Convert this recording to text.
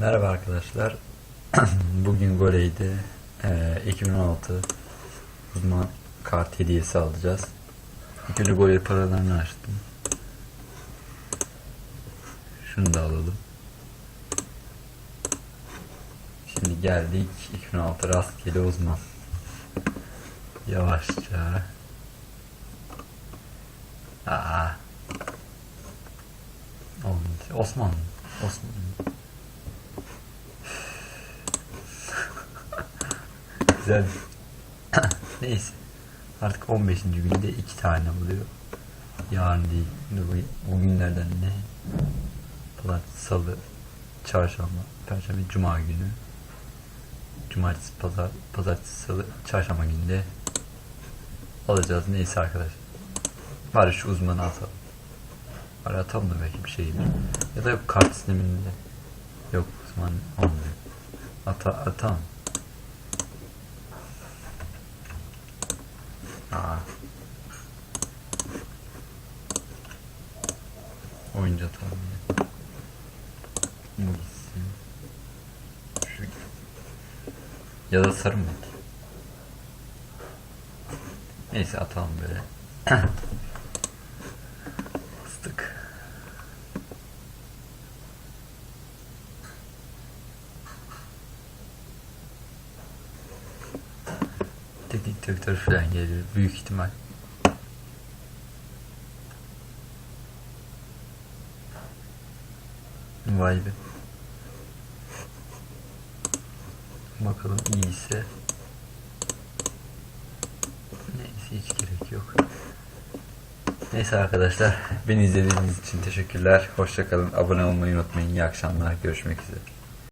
Merhaba arkadaşlar. Bugün Goley'de eee, 2016 uzman kart hediyesi alacağız. Önce Goley paralarını açtım. Şunu da alalım. Şimdi geldik 2016 rastgele uzman. Yavaşça. Aa. Olmadı. Osman. Osman. Güzel. Neyse. Artık 15. günde iki tane oluyor. Yarın değil. Bu- Bugünlerden ne? Pazartesi, salı, çarşamba, perşembe, cuma günü. Cumartesi, pazar, pazartesi, salı, çarşamba günde alacağız. Neyse arkadaşlar. Bari şu uzmanı atalım. Bari atalım da belki bir şey gelir. Ya da yok kart sisteminde. Yok uzman olmuyor. Ata, atalım. Aa. Oyuncu ya. Bu gitsin. Şu gitsin. Ya da sarı mı? Neyse atalım böyle. Teknik direktör falan gelir büyük ihtimal. Vay be. Bakalım iyiyse. Neyse hiç gerek yok. Neyse arkadaşlar beni izlediğiniz için teşekkürler. Hoşçakalın. Abone olmayı unutmayın. İyi akşamlar. Görüşmek üzere.